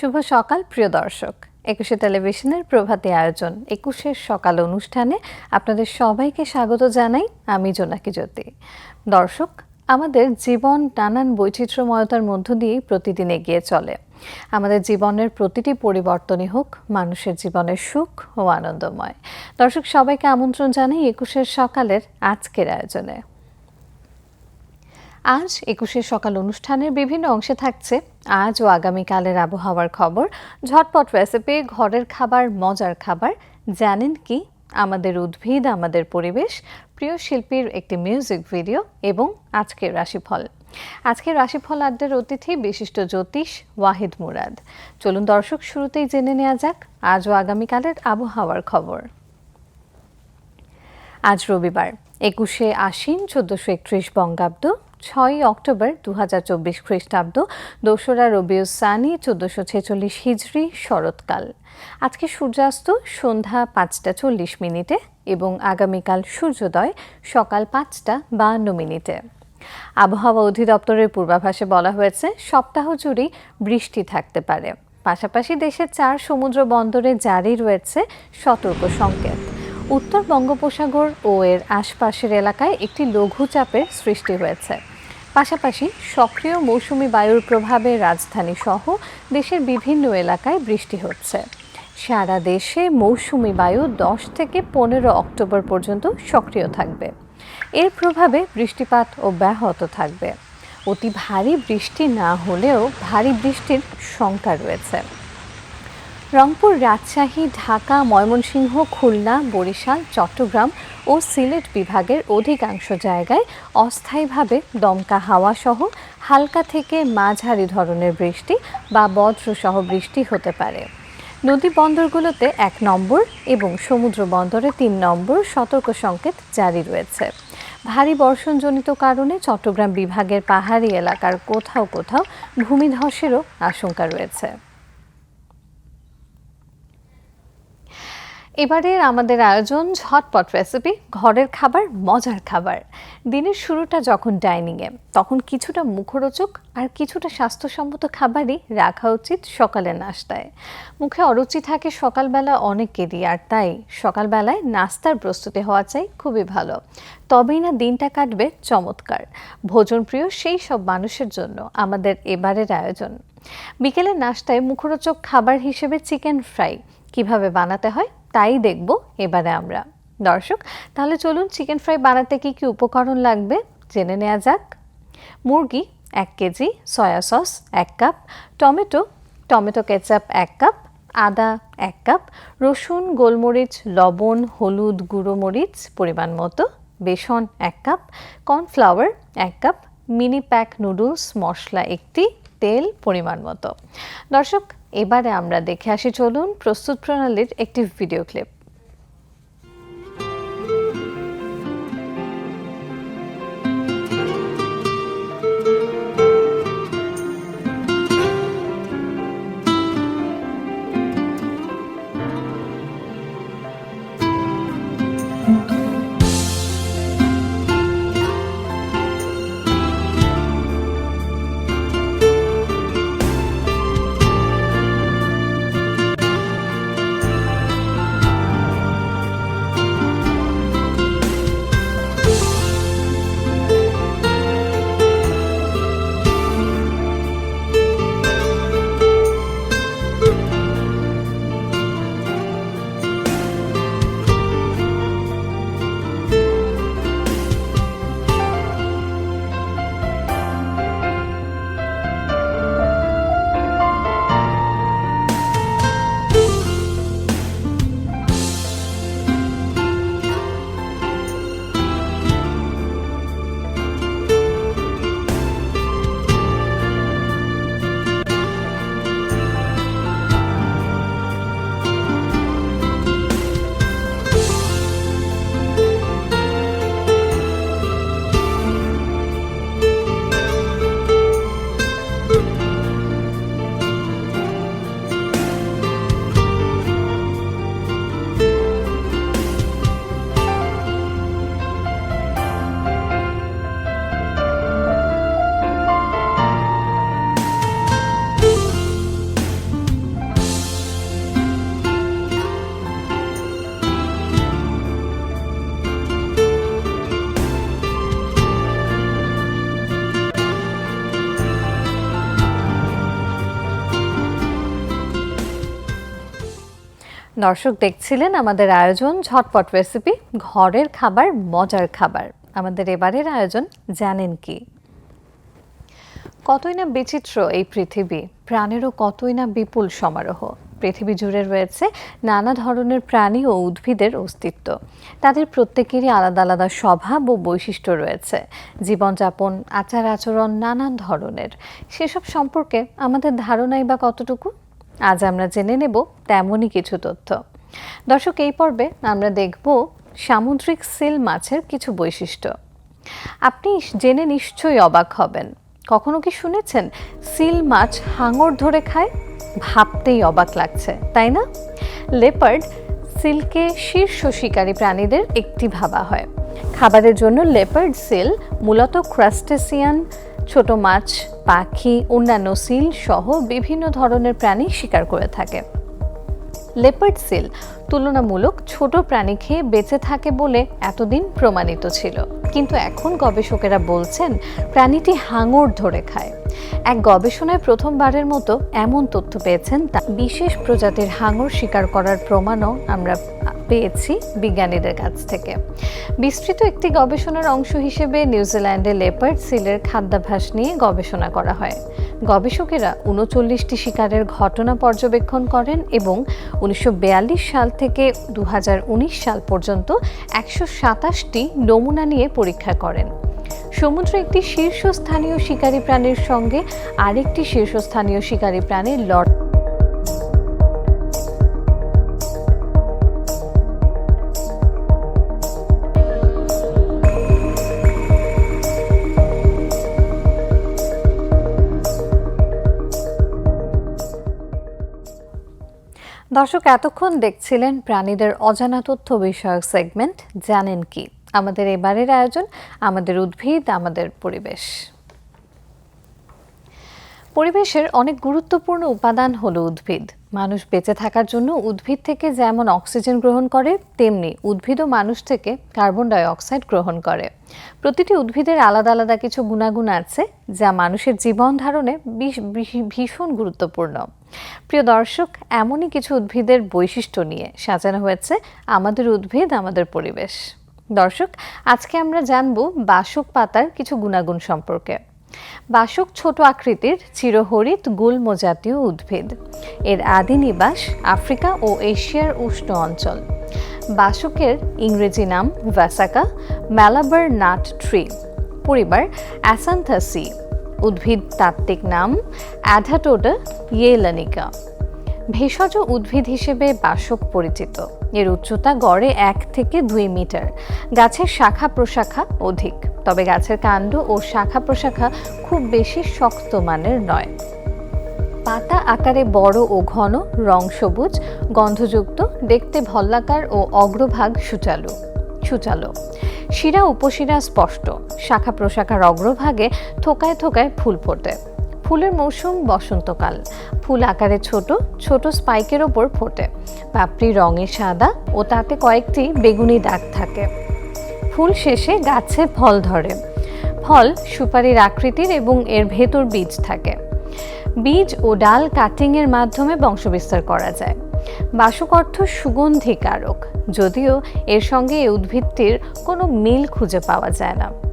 শুভ সকাল, প্রিয় দর্শক। একুশে টেলিভিশনের প্রভাতে আয়োজন একুশের সকাল অনুষ্ঠানে আপনাদের সবাইকে স্বাগত জানাই আমি জোনাকি জ্যোতি। দর্শক, আমাদের জীবন নানান বৈচিত্র্যময়তার মধ্য দিয়েই প্রতিদিন এগিয়ে চলে। আমাদের জীবনের প্রতিটি পরিবর্তনই হোক, মানুষের জীবনের সুখ ও আনন্দময়। দর্শক, সবাইকে আমন্ত্রণ জানাই একুশের সকালের আজকের আয়োজনে। আজ একুশে সকাল অনুষ্ঠানের বিভিন্ন অংশে থাকছে আজ ও আগামীকালের আবহাওয়ার খবর। ঝটপট রেসিপি, ঘরের খাবার, মজার খাবার। জানেন কি? আমাদের উদ্ভিদ, আমাদের পরিবেশ। প্রিয় শিল্পীর একটি মিউজিক ভিডিও এবং আজকের রাশিফল। আজকের রাশিফল আড্ডার অতিথি বিশিষ্ট জ্যোতিষ ওয়াহিদ মুরাদ। চলুন দর্শক শুরুতেই জেনে নেওয়া যাক আজ ও আগামীকালের আবহাওয়ার খবর। আজ রবিবার, একুশে আশ্বিন, চোদ্দশো একত্রিশ বঙ্গাব্দ। ছয়ই অক্টোবর দু হাজার চব্বিশ খ্রিস্টাব্দ, দোসরা রবিউ সানি, চোদ্দশো ছেচল্লিশ হিজড়ি শরৎকাল। আজকে সূর্যাস্ত সন্ধ্যা পাঁচটা চল্লিশ মিনিটে এবং আগামীকাল সূর্যোদয় সকাল পাঁচটা বাহান্ন মিনিটে। আবহাওয়া অধিদপ্তরের পূর্বাভাসে বলা হয়েছে, সপ্তাহ জুড়েই বৃষ্টি থাকতে পারে। পাশাপাশি দেশের চার সমুদ্র বন্দরে জারি রয়েছে সতর্ক সংকেত। উত্তর বঙ্গোপসাগর ও এর আশপাশের এলাকায় একটি লঘুচাপের সৃষ্টি হয়েছে। পাশাপাশি সক্রিয় মৌসুমি বায়ুর প্রভাবে রাজধানী সহ দেশের বিভিন্ন এলাকায় বৃষ্টি হচ্ছে। সারা দেশে মৌসুমি বায়ু দশ থেকে পনেরো অক্টোবর পর্যন্ত সক্রিয় থাকবে। এর প্রভাবে বৃষ্টিপাত ও ব্যাহত থাকবে। অতি ভারী বৃষ্টি না হলেও ভারী বৃষ্টির শঙ্কা রয়েছে। রংপুর রাজশাহী, ঢাকা, ময়মনসিংহ, খুলনা, বরিশাল, চট্টগ্রাম ও সিলেট বিভাগের অধিকাংশ জায়গায় অস্থায়ীভাবে দমকা হাওয়া সহ হালকা থেকে মাঝারি ধরনের বৃষ্টি বা বজ্রসহ বৃষ্টি হতে পারে। নদী বন্দরগুলোতে এক নম্বর এবং সমুদ্র বন্দরে তিন নম্বর সতর্ক সংকেত জারি রয়েছে। ভারী বর্ষণজনিত কারণে চট্টগ্রাম বিভাগের পাহাড়ি এলাকার কোথাও কোথাও ভূমিধসেরও আশঙ্কা রয়েছে। এবারের আমাদের আয়োজন, ঝটপট রেসিপি ঘরের খাবার, মজার খাবার। দিনের শুরুটা যখন ডাইনিংয়ে তখন কিছুটা মুখরোচক আর কিছুটা স্বাস্থ্যসম্মত খাবারই রাখা উচিত সকালের নাস্তায়। মুখে অরুচি থাকে সকালবেলা অনেকেরই, আর তাই সকালবেলায় নাস্তার প্রস্তুতি হওয়া চাই খুবই ভালো। তবেই না দিনটা কাটবে চমৎকার। ভোজনপ্রিয় সেই সব মানুষের জন্য আমাদের এবারের আয়োজন। বিকেলের নাস্তায় মুখরোচক খাবার হিসেবে চিকেন ফ্রাই কীভাবে বানাতে হয়? তাই দেখব এবারে আমরা। দর্শক, তাহলে চলুন চিকেন ফ্রাই বানাতে কি কি উপকরণ লাগবে জেনে নেওয়া যাক। মুরগি, এক কেজি সয়া সস এক কাপ টমেটো টমেটো কেচাপ এক কাপ আদা, এক কাপ রসুন, গোলমরিচ, লবণ, হলুদ, গুঁড়ো মরিচ, পরিমাণ মতো, বেসন, এক কাপ কর্নফ্লাওয়ার এক কাপ মিনি প্যাক নুডলস, মশলা একটি, তেল, পরিমাণ মতো। দর্শক, এবারে আমরা দেখে আসি, চলুন প্রস্তুত প্রণালীর একটি ভিডিও ক্লিপ। দর্শক দেখছিলেন আমাদের আয়োজন, ঝটপট রেসিপি ঘরের খাবার, মজার খাবার। আমাদের এবারের আয়োজন জানেন কি? কতই না বিচিত্র এই পৃথিবী, প্রাণেরও কতই না বিপুল সমারোহ। পৃথিবী জুড়ে রয়েছে নানা ধরনের প্রাণী ও উদ্ভিদের অস্তিত্ব। তাদের প্রত্যেকেরই আলাদা আলাদা স্বভাব ও বৈশিষ্ট্য রয়েছে। জীবনযাপন আচার আচরণ নানান ধরনের। সেসব সম্পর্কে আমাদের ধারণাই বা কতটুকু? আজ আমরা জেনে নেব তেমনই কিছু তথ্য। দর্শক, এই পর্বে আমরা দেখব সামুদ্রিক সিল মাছের কিছু বৈশিষ্ট্য। আপনি জেনে নিশ্চয়ই অবাক হবেন। কখনো কি শুনেছেন, সিল মাছ হাঙর ধরে খায়? ভাবতেই অবাক লাগছে, তাই না? লেপার্ড সিলকে শীর্ষ শিকারী প্রাণীদের একটি ভাবা হয়। খাবারের জন্য লেপার্ড সিল মূলত ক্রাস্টেসিয়ান, ছোট মাছ পাখি, অন্যান্য সিল সহ বিভিন্ন ধরনের প্রাণী শিকার করে থাকে। লেপার্ড সিল তুলনামূলক ছোট প্রাণী খেয়ে বেঁচে থাকে বলে এতদিন প্রমাণিত ছিল। কিন্তু এখন গবেষকেরা বলছেন, প্রাণীটি হাঙর ধরে খায়। এক গবেষণায় প্রথমবারের মতো এমন তথ্য পেয়েছেন তা বিশেষ প্রজাতির হাঙর শিকার করার প্রমাণও আমরা পেয়েছি বিজ্ঞানীদের কাছ থেকে। বিস্তৃত একটি গবেষণার অংশ হিসেবে নিউজিল্যান্ডে লেপার্ড সিলের খাদ্যাভ্যাস নিয়ে গবেষণা করা হয়। গবেষকেরা উনচল্লিশটি শিকারের ঘটনা পর্যবেক্ষণ করেন এবং উনিশশো বিয়াল্লিশ সাল থেকে দু হাজার উনিশ সাল পর্যন্ত একশো সাতাশটি নমুনা নিয়ে পরীক্ষা করেন। সমুদ্র একটি শীর্ষস্থানীয় শিকারী প্রাণীর সঙ্গে আরেকটি শীর্ষস্থানীয় শিকারী প্রাণীর লড় দর্শক, এতক্ষণ দেখছিলেন প্রাণীদের অজানা তথ্য বিষয়ক সেগমেন্ট জানেন কি? আমাদের এবারের আয়োজন, আমাদের উদ্ভিদ, আমাদের পরিবেশ। পরিবেশের অনেক গুরুত্বপূর্ণ উপাদান হলো উদ্ভিদ। মানুষ বেঁচে থাকার জন্য উদ্ভিদ থেকে যেমন অক্সিজেন গ্রহণ করে, তেমনি উদ্ভিদও মানুষ থেকে কার্বন ডাই অক্সাইড গ্রহণ করে। প্রতিটি উদ্ভিদের আলাদা আলাদা কিছু গুণাগুণ আছে, যা মানুষের জীবন ধারণে ভীষণ গুরুত্বপূর্ণ। প্রিয় দর্শক, এমনই কিছু উদ্ভিদের বৈশিষ্ট্য নিয়ে সাজানো হয়েছে আমাদের উদ্ভিদ, আমাদের পরিবেশ। দর্শক, আজকে আমরা জানব বাসক পাতার কিছু গুণাগুণ সম্পর্কে। বাসক ছোট আকৃতির চিরহরিত গুল্ম জাতীয় উদ্ভিদ। এর আদি নিবাস আফ্রিকা ও এশিয়ার উষ্ণ অঞ্চল। বাসকের ইংরেজি নাম ভ্যাসাকা ম্যালাবার নাট ট্রি। পরিবার অ্যাসান্থাসি। উদ্ভিদ তাত্ত্বিক নাম অ্যাধাটোডা ইয়েলানিকা। ভেষজ উদ্ভিদ হিসেবে বাসক পরিচিত। এর উচ্চতা গড়ে এক থেকে দুই মিটার। গাছের শাখা প্রশাখা অধিক। তবে গাছের কাণ্ড ও শাখা প্রশাখা খুব বেশি শক্ত মানের নয়। পাতা আকারে বড় ও ঘন, রং সবুজ, গন্ধযুক্ত, দেখতে ভল্লাকার ও অগ্রভাগ সুচালু। সুচালো। শিরা উপশিরা স্পষ্ট। শাখা প্রশাখার অগ্রভাগে থোকায় থোকায় ফুল ফোটে। ফুলের মৌসুম বসন্তকাল। ফুল আকারে ছোট ছোট স্পাইকের ওপর ফোটে। পাপড়ি রঙে সাদা ও তাতে কয়েকটি বেগুনি দাগ থাকে। ফুল শেষে গাছে ফল ধরে। ফল সুপারির আকৃতির এবং এর ভেতর বীজ থাকে। বীজ ও ডাল কাটিংয়ের মাধ্যমে বংশবিস্তার করা যায়। বাসক অর্থ সুগন্ধিকারক, যদিও এর সঙ্গে এই উদ্ভিদটির কোনো মিল খুঁজে পাওয়া যায় না।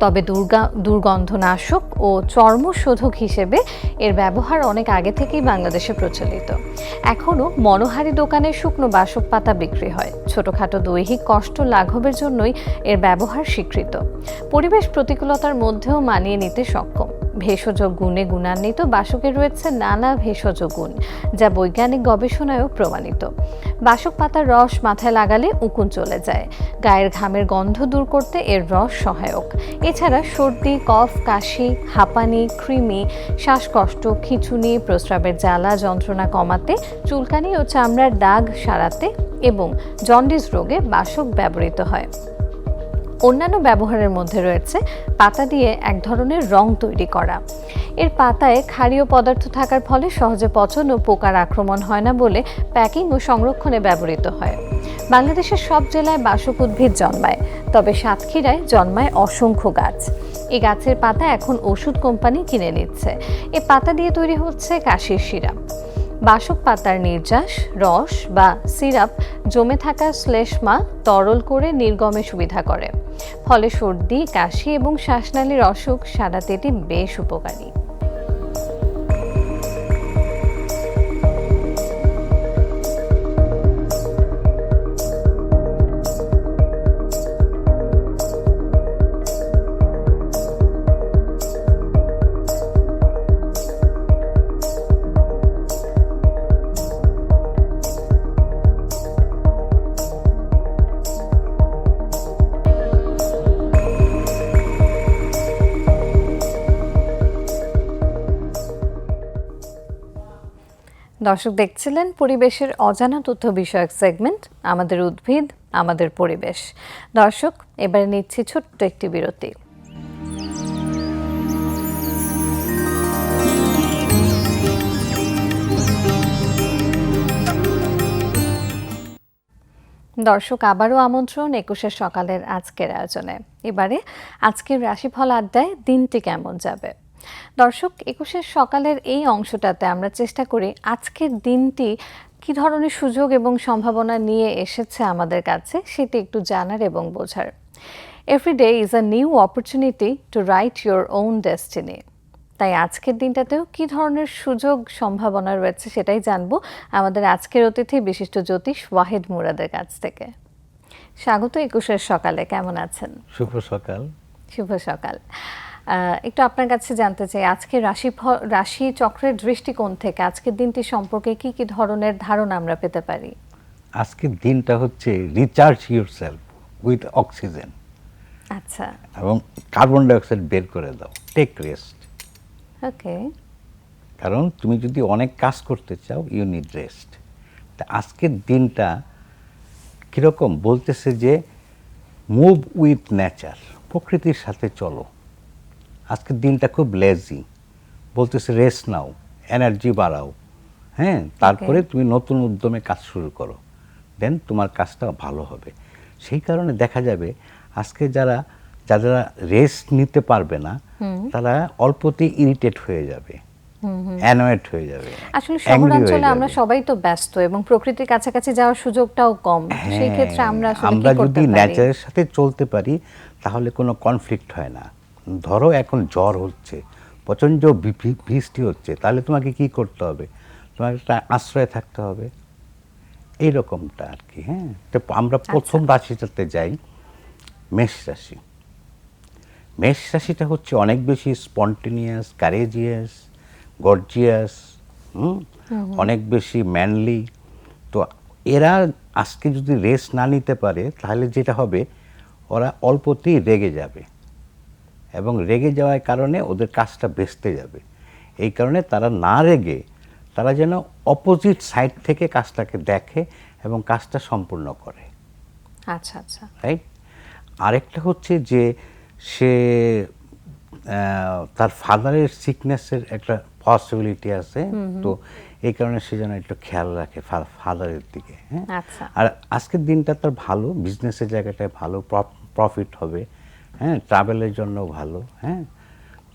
তবে দুর্গা দুর্গন্ধনাশক ও চর্মশোধক হিসেবে এর ব্যবহার অনেক আগে থেকেই বাংলাদেশে প্রচলিত। এখনও মনোহারি দোকানে শুকনো বাসক পাতা বিক্রি হয়। ছোটোখাটো দৈহিক কষ্ট লাঘবের জন্যই এর ব্যবহার স্বীকৃত। পরিবেশ প্রতিকূলতার মধ্যেও মানিয়ে নিতে সক্ষম। ভেষজ গুণে গুণান্বিত, বাসকে রয়েছে নানা ভেষজ গুণ, যা বৈজ্ঞানিক গবেষণায়ও প্রমাণিত। বাসক পাতার রস মাথায় লাগালে উকুন চলে যায়। গায়ের ঘামের গন্ধ দূর করতে এর রস সহায়ক। এছাড়া সর্দি, কফ, কাশি, হাঁপানি, কৃমি, শ্বাসকষ্ট, খিচুনি, প্রস্রাবের জ্বালা, যন্ত্রণা কমাতে, চুলকানি ও চামড়ার দাগ সারাতে এবং জন্ডিস রোগে বাসক ব্যবহৃত হয়। অন্যান্য ব্যবহারের মধ্যে রয়েছে পাতা দিয়ে এক ধরনের রং তৈরি করা। এর পাতায় ক্ষারীয় পদার্থ থাকার ফলে সহজে পচন ও পোকার আক্রমণ হয় না বলে প্যাকিং ও সংরক্ষণে ব্যবহৃত হয়। বাংলাদেশের সব জেলায় বাসক উদ্ভিদ জন্মায়, তবে সাতক্ষীরায় জন্মায় অসংখ্য গাছ। এই গাছের পাতা এখন ওষুধ কোম্পানি কিনে নিচ্ছে। এ পাতা দিয়ে তৈরি হচ্ছে কাশির সিরাপ বাসক পাতার নির্যাস, রস বা সিরাপ জমে থাকা শ্লেষ্মা তরল করে নির্গমে সুবিধা করে। ফলে সর্দি, কাশি এবং শ্বাসনালীর অসুখ সারাতে এটি বেশ উপকারী। দর্শক দেখছিলেন পরিবেশের অজানা তথ্য বিষয়ক সেগমেন্ট আমাদের উদ্ভিদ, আমাদের পরিবেশ। দর্শক, এবারে নিচ্ছি ছোট্ট একটি বিরতি। দর্শক, আবারও আমন্ত্রণ একুশের সকালের আজকের আয়োজনে। এবারে আজকের রাশিফল আড্ডায় দিনটি কেমন যাবে? দর্শক একুশের সকালের এই অংশটাতে আমরা চেষ্টা করি আজকের দিনটি কি ধরনের সুযোগ এবং সম্ভাবনা নিয়ে এসেছে আমাদের কাছে সেটি একটু জানার এবং বোঝার। Every day is a new opportunity to write your own destiny তাই আজকের দিনটাতেও কি ধরনের সুযোগ সম্ভাবনা রয়েছে সেটাই জানব আমাদের আজকের অতিথি বিশিষ্ট জ্যোতিষ ওয়াহিদ মুরাদের কাছ থেকে। স্বাগত একুশের সকালে কেমন আছেন? শুভ সকাল। শুভ সকাল। একটু আপনার কাছে জানতে চাই আজকে রাশি রাশি চক্রের দৃষ্টিকোণ থেকে আজকের দিনটি সম্পর্কে কি কি ধরনের ধারণা আমরা পেতে পারি? আজকের দিনটা হচ্ছে recharge yourself with oxygen আচ্ছা। এবং কার্বন ডাইঅক্সাইড বের করে দাও টেক রেস্ট ওকে। কারণ তুমি যদি অনেক কাজ করতে চাও ইউ নিড রেস্ট তা আজকের দিনটা কীরকম? বলতেছে যে মুভ উইথ নেচার প্রকৃতির সাথে চলো। আজকের দিনটা খুব লেজি বলতেছে রেস্ট নাও এনার্জি বাড়াও। হ্যাঁ তারপরে তুমি নতুন উদ্যমে কাজ শুরু করো। দেন তোমার কাজটা ভালো হবে। সেই কারণে দেখা যাবে আজকে যারা যারা রেস্ট নিতে পারবে না তারা অল্পতেই ইরিটেট হয়ে যাবে। অ্যানয়েড হয়ে যাবে। আসলে শহরাঞ্চলে আমরা সবাই তো ব্যস্ত এবং প্রকৃতির কাছাকাছি যাওয়ার সুযোগটাও কম। সেই ক্ষেত্রে হ্যাঁ, আমরা আমরা যদি ন্যাচারের সাথে চলতে পারি তাহলে কোনো কনফ্লিক্ট হয় না। ধরো এখন জ্বর হচ্ছে প্রচণ্ড বৃষ্টি হচ্ছে তাহলে তোমাকে কি করতে হবে? তোমাকে একটা আশ্রয়ে থাকতে হবে। এইরকমটা আর কি হ্যাঁ? তো আমরা আচ্ছা। প্রথম রাশিটাতে যাই মেষ রাশি। মেষ রাশিটা হচ্ছে অনেক বেশি স্পন্টেনিয়াস কারেজিয়াস গর্জিয়াস অনেক বেশি ম্যানলি। তো এরা আজকে যদি রেস্ট না নিতে পারে তাহলে যেটা হবে ওরা অল্পতেই রেগে যাবে। এবং রেগে যাওয়ার কারণে ওদের কাজটা বেচতে যাবে। এই কারণে তারা না রেগে তারা যেন অপোজিট সাইড থেকে কাজটাকে দেখে এবং কাজটা সম্পূর্ণ করে। আচ্ছা আচ্ছা। রাইট আরেকটা হচ্ছে যে সে তার ফাদারের সিকনেসের একটা পসিবিলিটি আছে। তো এই কারণে সে যেন একটু খেয়াল রাখে ফাদারের দিকে হ্যাঁ? আচ্ছা। আর আজকের দিনটা তার ভালো বিজনেসের জায়গাটায় ভালো প্রফিট হবে। হ্যাঁ ট্রাভেলের জন্য ভালো হ্যাঁ।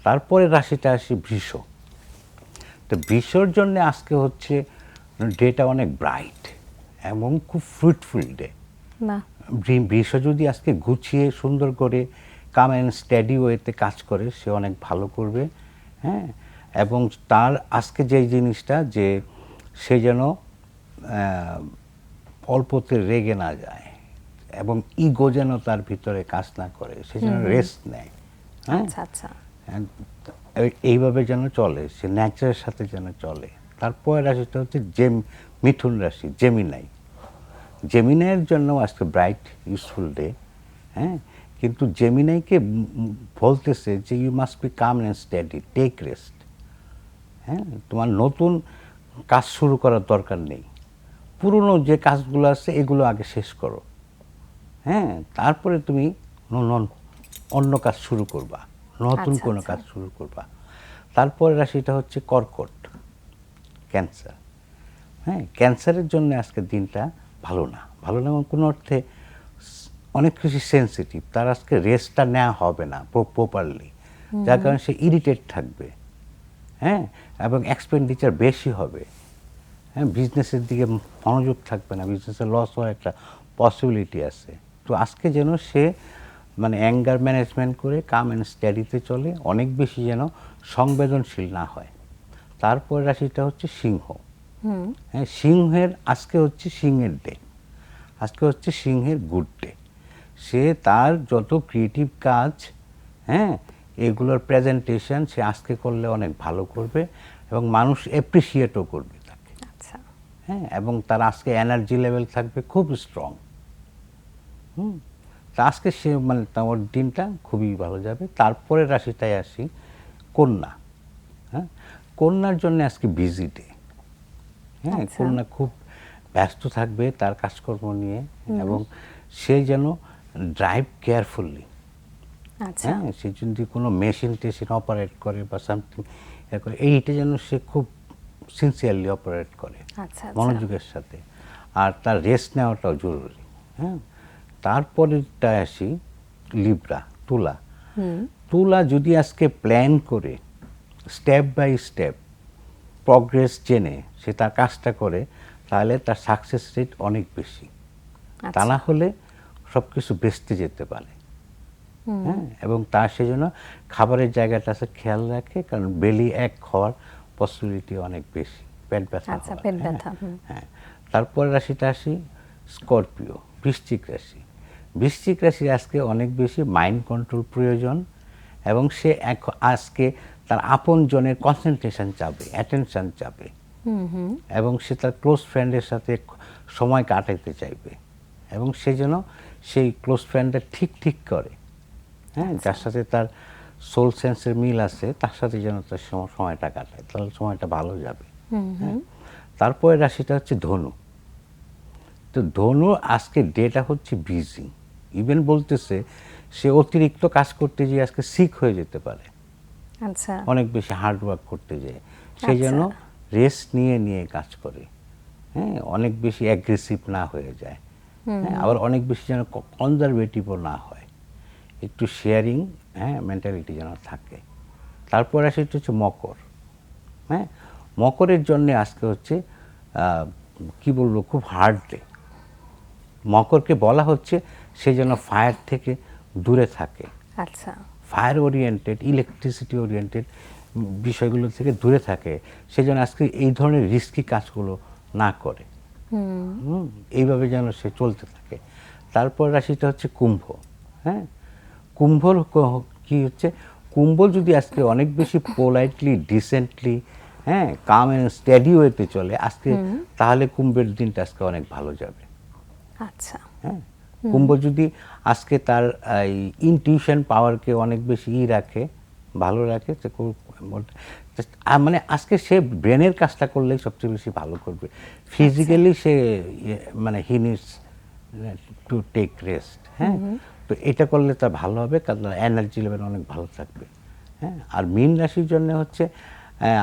তারপরে রাশিটা আসি বৃষ তো বৃষর জন্য আজকে হচ্ছে ডেটা অনেক ব্রাইট এবং খুব ফ্রুটফুল ডে বৃষ যদি আজকে গুছিয়ে সুন্দর করে কাম অ্যান্ড স্টাডি ওয়েতে কাজ করে সে অনেক ভালো করবে হ্যাঁ। এবং তার আজকে যে জিনিসটা যে সে যেন অল্পতে রেগে না যায়। এবং ইগো যেন তার ভিতরে কাজ না করে সে যেন রেস্ট নেয় হ্যাঁ? আচ্ছা আচ্ছা। এইভাবে যেন চলে সে ন্যাচারের সাথে যেন চলে। তারপর রাশিটা হচ্ছে জেম মিথুন রাশি জেমিনাই জেমিনাইয়ের জন্য আজকে ব্রাইট ইউজফুল ডে হ্যাঁ? কিন্তু জেমিনাইকে বলতেছে যে you must be calm and study take rest হ্যাঁ? তোমার নতুন কাজ শুরু করার দরকার নেই। পুরনো যে কাজগুলো আছে এগুলো আগে শেষ করো। হ্যাঁ তারপরে তুমি অন্য কাজ শুরু করবা নতুন আচ্ছা, কোনো আচ্ছা। কাজ শুরু করবা। তারপরে রাশিটা হচ্ছে কর্কট ক্যান্সার। হ্যাঁ ক্যান্সারের জন্য আজকের দিনটা ভালো না। ভালো না মানে কোনো অর্থে অনেক কিছু সেন্সিটিভ তার আজকে রেস্টটা নেওয়া হবে না প্রপারলি যার কারণে সে ইরিটেট থাকবে। হ্যাঁ এবং এক্সপেন্ডিচার বেশি হবে। হ্যাঁ বিজনেসের দিকে মনোযোগ থাকবে না বিজনেসের লস হওয়ার একটা পসিবিলিটি আছে। তো আজকে যেন সে মানে অ্যাঙ্গার ম্যানেজমেন্ট করে কাম অ্যান্ড স্টাডিতে চলে অনেক বেশি যেন সংবেদনশীল না হয়। তারপর রাশিটা হচ্ছে সিংহ। হ্যাঁ সিংহের আজকে হচ্ছে সিংহের ডে আজকে হচ্ছে সিংহের গুড ডে সে তার যত ক্রিয়েটিভ কাজ হ্যাঁ এগুলোর প্রেজেন্টেশন সে আজকে করলে অনেক ভালো করবে এবং মানুষ অ্যাপ্রিসিয়েটও করবে তাকে। আচ্ছা। হ্যাঁ এবং তার আজকে এনার্জি লেভেল থাকবে খুব স্ট্রং হুম। তা আজকে সে মানে তোমার দিনটা খুবই ভালো যাবে। তারপরে রাশিটায় আসি কন্যা। হ্যাঁ কন্যার জন্য আজকে বিজি ডে হ্যাঁ আচ্ছা। কন্যা খুব ব্যস্ত থাকবে তার কাজকর্ম নিয়ে এবং সে যেন ড্রাইভ কেয়ারফুলি আচ্ছা। হ্যাঁ সে যদি কোনো মেশিন টেশিন অপারেট করে বা সামথিং করে এইটা যেন সে খুব সিনসিয়ারলি অপারেট করে আচ্ছা মনোযোগের সাথে। আর তার রেস্ট নেওয়াটাও জরুরি। হ্যাঁ তারপরেটা আসি লিব্রা তুলা। তুলা যদি আজকে প্ল্যান করে স্টেপ বাই স্টেপ প্রগ্রেস জেনে সে তার কাজটা করে তাহলে তার সাকসেস রেট অনেক বেশি। তা আচ্ছা। না হলে সব কিছু বেচতে যেতে পারে। হ্যাঁ এবং তার সেজন্য খাবারের জায়গাটা আছে খেয়াল রাখে কারণ বেলি এক হওয়ার পসিবিলিটি অনেক বেশি। পেট ব্যথা আচ্ছা, হ্যাঁ। হ্যাঁ তারপর রাশিটা আসি স্করপিও বৃশ্চিক রাশি। বৃশ্চিক রাশি আজকে অনেক বেশি মাইন্ড কন্ট্রোল প্রয়োজন এবং সে আজকে তার আপন জনের কনসেন্ট্রেশন চাবে অ্যাটেনশন চাবে এবং সে তার ক্লোজ ফ্রেন্ডের সাথে সময় কাটাইতে চাইবে। এবং সে যেন সেই ক্লোজ ফ্রেন্ডটা ঠিক ঠিক করে। হ্যাঁ যার সাথে তার সোল সেন্সের মিল আছে তার সাথে যেন তার সময়টা কাটায় তাহলে সময়টা ভালো যাবে। হ্যাঁ তারপরে রাশিটা হচ্ছে ধনু। তো ধনু আজকে ডেটা হচ্ছে বিজি ইভেন বলতেছে সে অতিরিক্ত কাজ করতে গিয়ে আজকে সিক হয়ে যেতে পারে। আচ্ছা। অনেক বেশি হার্ড ওয়ার্ক করতে যায়। সেই জন্য রেস্ট নিয়ে নিয়ে কাজ করে। হ্যাঁ অনেক বেশি অ্যাগ্রেসিভ না হয়ে যায়। হ্যাঁ আবার অনেক বেশি যেন কনজারভেটিভও না হয়। একটু শেয়ারিং হ্যাঁ মেন্টালিটি যেন থাকে। তারপর আসে হচ্ছে মকর। হ্যাঁ মকরের জন্য আজকে হচ্ছে কি বলব খুব হার্ড ডে মকরকে বলা হচ্ছে সে যেন ফায়ার থেকে দূরে থাকে। আচ্ছা। ফায়ার ওরিয়েন্টেড ইলেকট্রিসিটি ওরিয়েন্টেড বিষয়গুলো থেকে দূরে থাকে। সেজন্য আজকে এই ধরনের রিস্কি কাজগুলো না করে। হুম, এইভাবে যেন সে চলতে থাকে। তারপর রাশিটা হচ্ছে কুম্ভ হ্যাঁ? কুম্ভর কি হচ্ছে? কুম্ভ যদি আজকে অনেক বেশি পোলাইটলি ডিসেন্টলি হ্যাঁ কাম অ্যান্ড স্টেডি ওয়েতে চলে আজকে তাহলে কুম্ভের দিনটা আজকে অনেক ভালো যাবে। আচ্ছা। হ্যাঁ? কুম্ভ যদি আজকে তার এই ইনটিউশন পাওয়ারকে অনেক বেশি ই রাখে ভালো রাখে মানে আজকে সে ব্রেনের কাজটা করলেই সবচেয়ে বেশি ভালো করবে। ফিজিক্যালি সে ইয়ে, মানে he needs to take rest হ্যাঁ? তো এটা করলে তার ভালো হবে কারণ এনার্জি লেভেল অনেক ভালো থাকবে হ্যাঁ? আর মীন রাশির জন্য হচ্ছে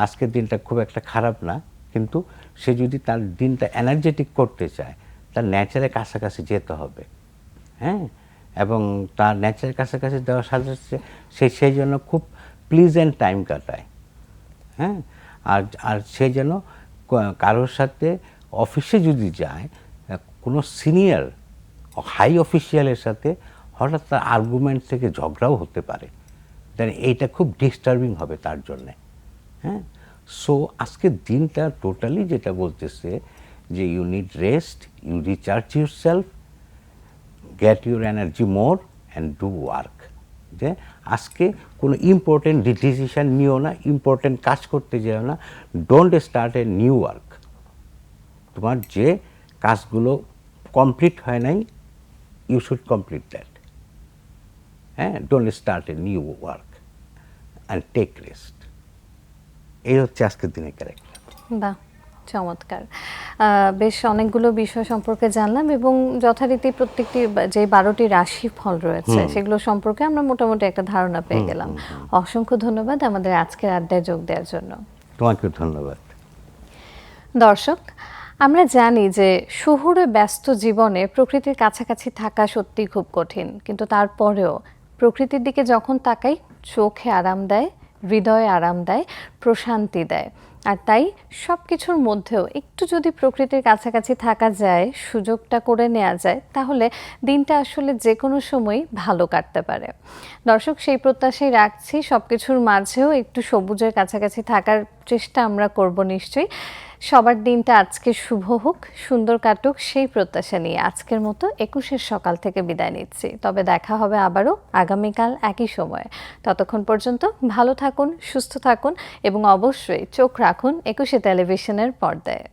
আজকের দিনটা খুব একটা খারাপ না কিন্তু সে যদি তার দিনটা এনার্জেটিক করতে চায় তার ন্যাচারের কাছাকাছি যেতে হবে। হ্যাঁ? এবং তার ন্যাচারের কাছাকাছি দেওয়ার সাথে সাথে সে, সেই জন্য খুব প্লিজেন্ট টাইম কাটায়। হ্যাঁ? আর আর সে যেন কারোর সাথে অফিসে যদি যায়, কোনো সিনিয়র হাই অফিসিয়ালের সাথে হঠাৎ তার আর্গুমেন্ট থেকে ঝগড়াও হতে পারে। দেন এইটা খুব ডিস্টার্বিং হবে তার জন্যে। হ্যাঁ? সো আজকের দিনটা টোটালি যেটা বলতেছে যে you need rest you recharge yourself get your energy more and do work যে আজকে কোনো ইম্পর্টেন্ট ডিসিশন নিও না ইম্পর্টেন্ট কাজ করতে যেও না don't start a new work তোমার যে কাজগুলো কমপ্লিট হয় নাই ইউ শুড কমপ্লিট দ্যাট হ্যাঁ don't start a new work and take rest এই হচ্ছে আজকের দিনের ক্যারেক্টার বাহ। চমৎকার। বেশ অনেকগুলো বিষয় সম্পর্কে জানলাম এবং যথারীতি প্রত্যেকটি যে বারোটি রাশি ফল রয়েছে সেগুলো সম্পর্কে আমরা মোটামুটি একটা ধারণা পেয়ে গেলাম। অসংখ্য ধন্যবাদ আমাদের আজকের আড্ডায় যোগ দেওয়ার জন্য। তোমাকেও ধন্যবাদ। দর্শক আমরা জানি যে শহুরে ব্যস্ত জীবনে প্রকৃতির কাছাকাছি থাকা সত্যি খুব কঠিন। কিন্তু তারপরেও প্রকৃতির দিকে যখন তাকাই চোখে আরাম দেয় হৃদয়ে আরাম দেয় প্রশান্তি দেয়। আর তাই সব কিছুর মধ্যেও একটু যদি প্রকৃতির কাছাকাছি থাকা যায়, সুযোগটা করে নেওয়া যায়, তাহলে দিনটা আসলে যে কোনো সময় ভালো কাটতে পারে। দর্শক, সেই প্রত্যাশাই রাখছি। সব কিছুর মাঝেও একটু সবুজের কাছাকাছি থাকার চেষ্টা আমরা করব নিশ্চয়ই। সবার দিনটা আজকে শুভ হোক, সুন্দর কাটুক, সেই প্রত্যাশা নিয়ে আজকের মতো একুশের সকাল থেকে বিদায় নিচ্ছি। তবে দেখা হবে আবারও আগামীকাল একই সময়ে। ততক্ষণ পর্যন্ত ভালো থাকুন, সুস্থ থাকুন এবং অবশ্যই চোখ রাখুন একুশে টেলিভিশনের পর্দায়।